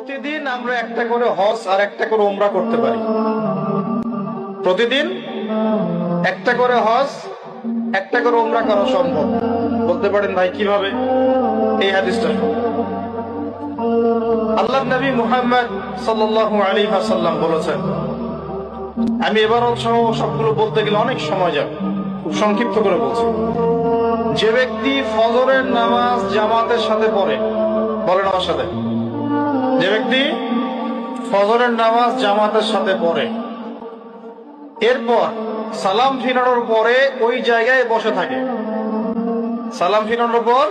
প্রতিদিন আমরা একটা করে হজ আর একটা করে ওমরা করতে পারি। প্রতিদিন একটা করে হজ, একটা করে ওমরা করা সম্ভব। বলতে পারেন ভাই, কীভাবে? এই হাদিসটা। আল্লাহ নবী মুহাম্মদ সাল্লাল্লাহু আলাইহি ওয়াসাল্লাম বলেছেন, আমি এবার সহ সবগুলো বলতে গেলে অনেক সময় যাবে। খুব সংক্ষিপ্ত করে বলছি। যে ব্যক্তি ফজরের নামাজ জামাতের সাথে পড়ে, বলেন আমার সাথে। যে ব্যক্তি ফজরের নামাজ জামাতের সাথে পড়ে। এরপর সালাম ফিরানোর পরে ওই জায়গায় বসে থাকে। সালাম ফিরানোর পর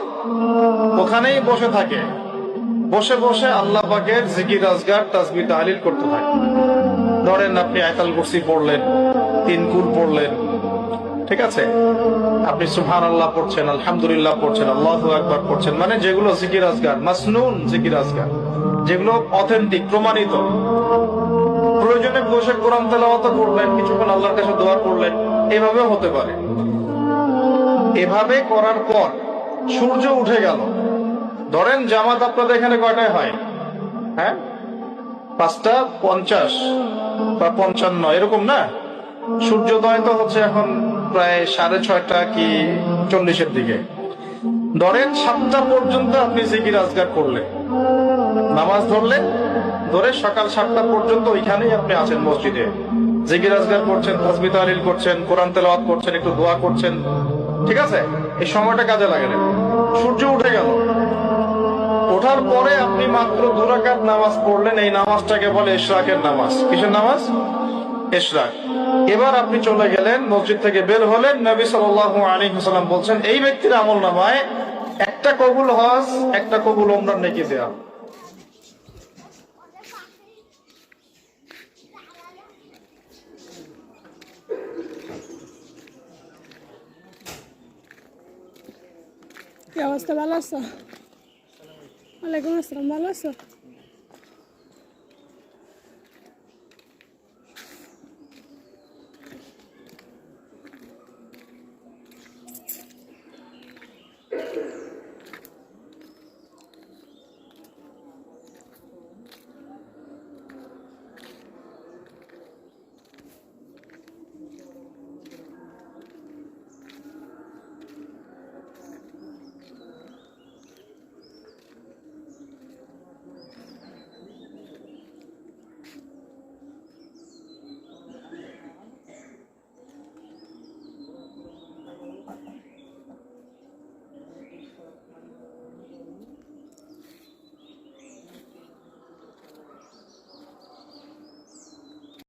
ওখানেই বসে থাকে। বসে বসে আল্লাহ পাকের জিকির, আজগার তাসবির তাহলিল করতে থাকে। ধরেন আপনি আয়তাল কুরসি পড়লেন, তিন কুল পড়লেন, ঠিক আছে? আপনি সুহান আল্লাহ পড়ছেন, আলহামদুলিল্লাহ পড়ছেন, আল্লাহ একবার পড়ছেন মানে যেগুলো জিকির, আজগার, মাসনুন জিকির, আজগার। যেগুলো অথেন্টিক প্রমাণিত। প্রয়োজনে বসে কোরআন তেলাওয়াত করলেন, কিছুক্ষণ আল্লাহর কাছে দোয়া করলেন, এভাবেও হতে পারে। এভাবে করার পর সূর্য উঠে গেল। ধরেন জামাত আপনাদের এখানে কয়টায় হয়? হ্যাঁ? পাঁচটা? পঞ্চাশ বা পঞ্চান্ন, এরকম না? সূর্যোদয় তো হচ্ছে এখন প্রায় সাড়ে ছয়টা কি চল্লিশের দিকে। ধরেন সাতটা পর্যন্ত আপনি জিকির আজগার করলেন। নামাজ ধরলেন, ধরে সকাল সাতটা পর্যন্ত ওইখানেই আপনি আছেন মসজিদে। জিকির আজগার করছেন তসবি তাহলিল করছেন, কোরআন তেলাওয়াত করছেন, একটু দোয়া করছেন। ঠিক আছে? এই সময়টা কাজে লাগলেন সূর্য উঠে গেল। ওঠার পরে আপনি মাত্র দুরাকাত নামাজ পড়লেন। এই নামাজটাকে বলে ইশরাকের নামাজ। কিসের নামাজ? ইশরাক এবার আপনি চলে গেলেন, মসজিদ থেকে বের হলেন, নবী সাল্লাল্লাহু আলাইহি ওয়াসাল্লাম বলছেন, এই ব্যক্তির আমল নামায় একটা কবুল হজ, একটা কবুল ওমরার নেকি দেয়া। অবস্থা? ভালো আছো? ওয়ালাইকুম আসসালাম, ভালো আছো?